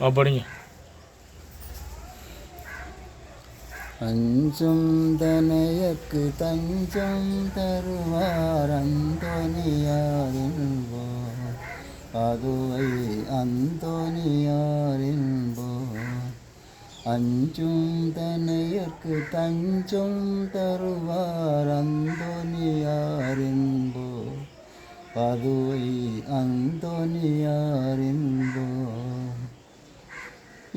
ஆ படிங்க அஞ்சும் தனையக்கு தஞ்சம் தருவார் அந்தோனியாரின்போ அதுவை அந்தோனியாரின்போ அஞ்சும் தனையற்கு தஞ்சம் தருவார் அந்தோனியாரின்போ அதுவை அந்தோனியாரின்போ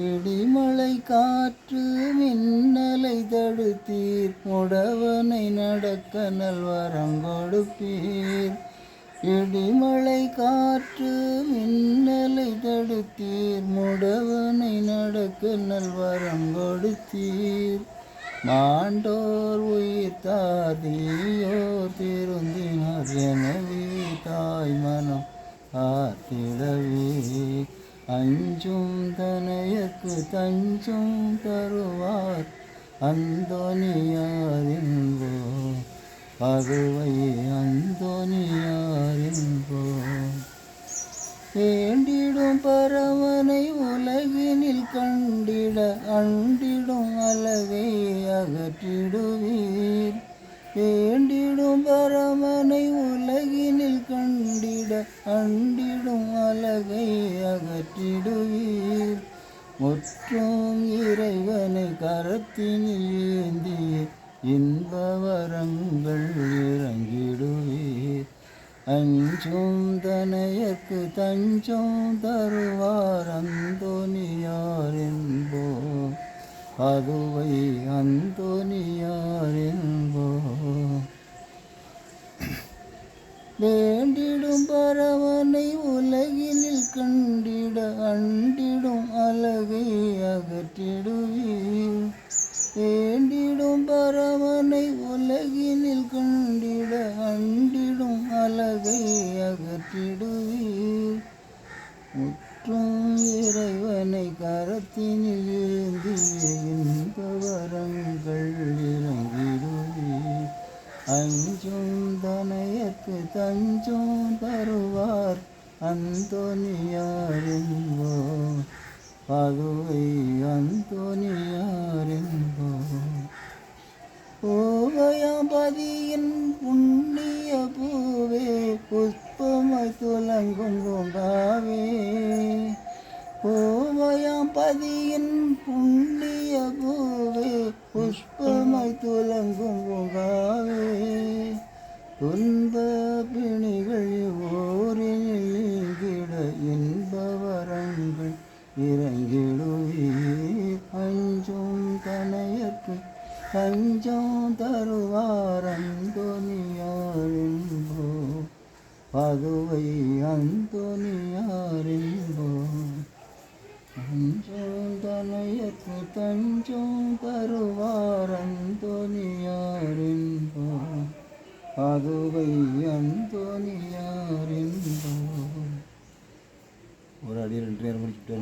இடிமலை காற்று மின்னலை தடுத்தீர். முடவனை நடக்க நல்வரம் கொடுப்பீர். இடிமலை காற்று மின்னலை தடுத்தீர். முடவனை நடக்க நல்வரம் கொடுத்தீர். மாண்டோர் உயிர் தாதியோர் திருந்தினார். எனவே தாய் மனம் ஆத்திடவே அஞ்சும் தனையக்கு தஞ்சும் தருவார் அந்தோனியாரின்போ பருவை அந்தோனியாரின்போ வேண்டிடும் பரவனை உலகினில் கண்டிட அண்டிடும் அளவை அகற்றிடுவீர் வேண்டிடும் கண்டிட அண்டிடும் அழகை அகற்றிடுவீர். முற்றும் இறைவனை கரத்தினில் ஏந்திய இன்ப வரங்கள் இறங்கிடுவீர். அஞ்சும் தனையக்கு தஞ்சம் தருவார் அந்தோனியார் என்போ அதுவை கண்டிடும் அழகை அகற்றிடுவீர். ஏண்டிடும் பரவனை உலகினில் கண்டிட அண்டிடும் அழகை அகற்றிடுவீர். முற்றும் இறைவனை கரத்தினில் ஏந்திய இன்ப வரங்கள் இறங்கிடுவீர். அஞ்சும் தனையற்கு தஞ்சும் தருவார். அந்தோனியாரின்போ பதுவை அந்தோனியாரின்போ. ஓவயாபதியின் புண்ணிய பூவே புஷ்பமாய் துலங்கும் பூங்காவே. ஓவயாபதியின் புண்ணிய பூவே புஷ்பமாய் துலங்கும் பூங்காவே. துன்ப பிணிகள் ஓரில் இன்பவரங்கள் இறங்கிடுவீர். அஞ்சும் தனையற்கு பஞ்சம் தருவாரந்தோனியாரின்போ பதுவை அந்தோனியாரின்போ அஞ்சம் தனையற்கு தஞ்சம் தருவாரந்தோனியாரின்போ பதுவை அந்தோனியாரின்போ ஒரு அடி ரெண்டு நேரம் முடிச்சுட்டு